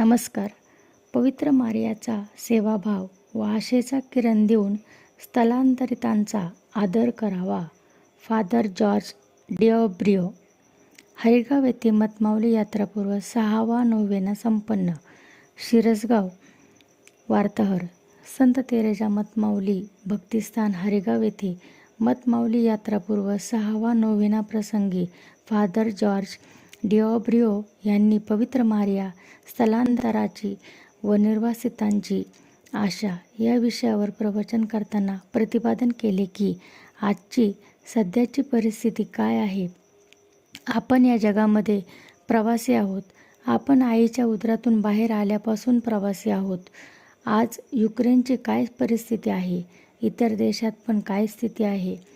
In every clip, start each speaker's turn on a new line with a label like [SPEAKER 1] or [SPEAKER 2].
[SPEAKER 1] नमस्कार. पवित्र मार्याचा सेवाभाव व आशेचा किरण देऊन स्थलांतरितांचा आदर करावा. Father George डिओब्रिओ. हरिगाव येथे मतमावली यात्रापूर्व सहावा नोवेना संपन्न. शिरसगाव वार्ताहर. संत तेरेजा मतमाऊली भक्तिस्थान हरिगाव येथे मतमावली यात्रापूर्व सहावा नोवेना प्रसंगी फादर जॉर्ज डिओब्रिओ यांनी पवित्र मारिया स्थलांतराची व निर्वासितांची आशा या विषयावर प्रवचन करताना प्रतिपादन केले की आजची सध्याची परिस्थिती काय आहे? आपण या जगामध्ये प्रवासी आहोत. आपण आईच्या उदरातून बाहेर आल्यापासून प्रवासी आहोत. आज युक्रेनची काय परिस्थिती आहे? इतर देशात पण काय स्थिती आहे?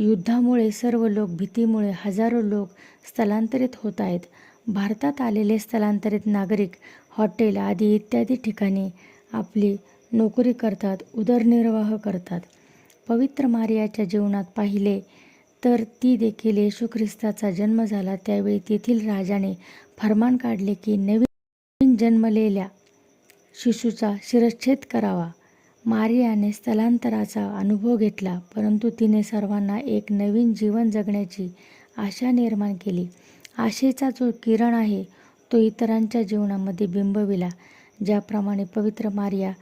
[SPEAKER 1] युद्धामुळे सर्व लोक भीतीमुळे हजारो लोक स्थलांतरित होत आहेत. भारतात आलेले स्थलांतरित नागरिक हॉटेल आदी इत्यादी ठिकाणी आपली नोकरी करतात उदरनिर्वाह करतात. पवित्र मारियाच्या जीवनात पाहिले तर ती देखील येशू ख्रिस्ताचा जन्म झाला. त्यावेळी तेथील राजाने फरमान काढले की नवीन जन्मलेल्या शिशूचा शिरच्छेद करावा. मारियाने स्थलांतराचा अनुभव घेतला परंतु तिने सर्वांना एक नवीन जीवन जगण्याची आशा निर्माण केली. आशेचा जो किरण आहे तो इतरांच्या जीवनामध्ये बिंबविला ज्याप्रमाणे पवित्र मारिया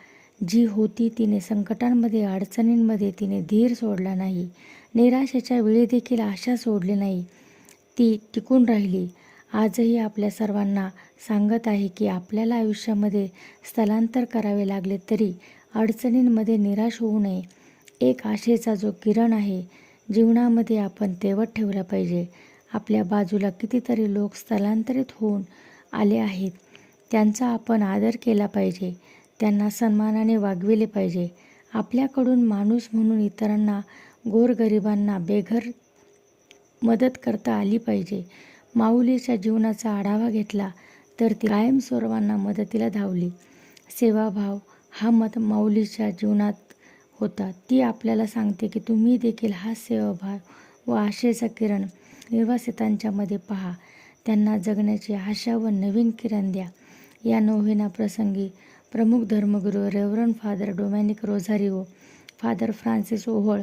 [SPEAKER 1] जी होती तिने संकटांमध्ये अडचणींमध्ये तिने धीर सोडला नाही निराशेच्या वेळी देखील आशा सोडली नाही ती टिकून राहिली. आजही आपल्या सर्वांना सांगत आहे की आपल्याला आयुष्यामध्ये स्थलांतर करावे लागले तरी अडचणींमध्ये निराश होऊ नये. एक आशेचा जो किरण आहे जीवनामध्ये आपण तेवत ठेवला पाहिजे. आपल्या बाजूला कितीतरी लोक स्थलांतरित होऊन आले आहेत. त्यांचा आपण आदर केला पाहिजे. त्यांना सन्मानाने वागविले पाहिजे. आपल्याकडून माणूस म्हणून इतरांना गोरगरिबांना बेघर मदत करता आली पाहिजे. माऊलीच्या जीवनाचा आढावा घेतला तर ती कायम सर्वांना मदतीला धावली. सेवाभाव हा मत माऊलीच्या जीवनात होता. ती आपल्याला सांगते की तुम्ही देखील हा सेवाभाव व आशेचा किरण निर्वासितांच्यामध्ये पहा. त्यांना जगण्याची आशा व नवीन किरण द्या. या नोव्हेना प्रसंगी प्रमुख धर्मगुरू reverend father Dominic Rosario father Francis Ohol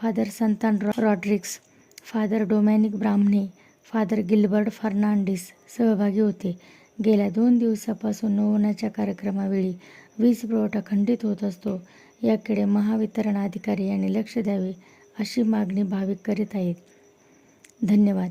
[SPEAKER 1] father Santan Rodrigues father डोमॅनिक ब्राह्मणे फादर गिल्बर्ट फर्नांडिस सहभागी होते. गेल्या दोन दिवसापासून नोवनाच्या कार्यक्रमावेळी वीज पुरवठा खंडित होत असतो. याकडे महावितरण अधिकारी यांनी लक्ष द्यावे अशी मागणी भाविक करीत आहेत. धन्यवाद.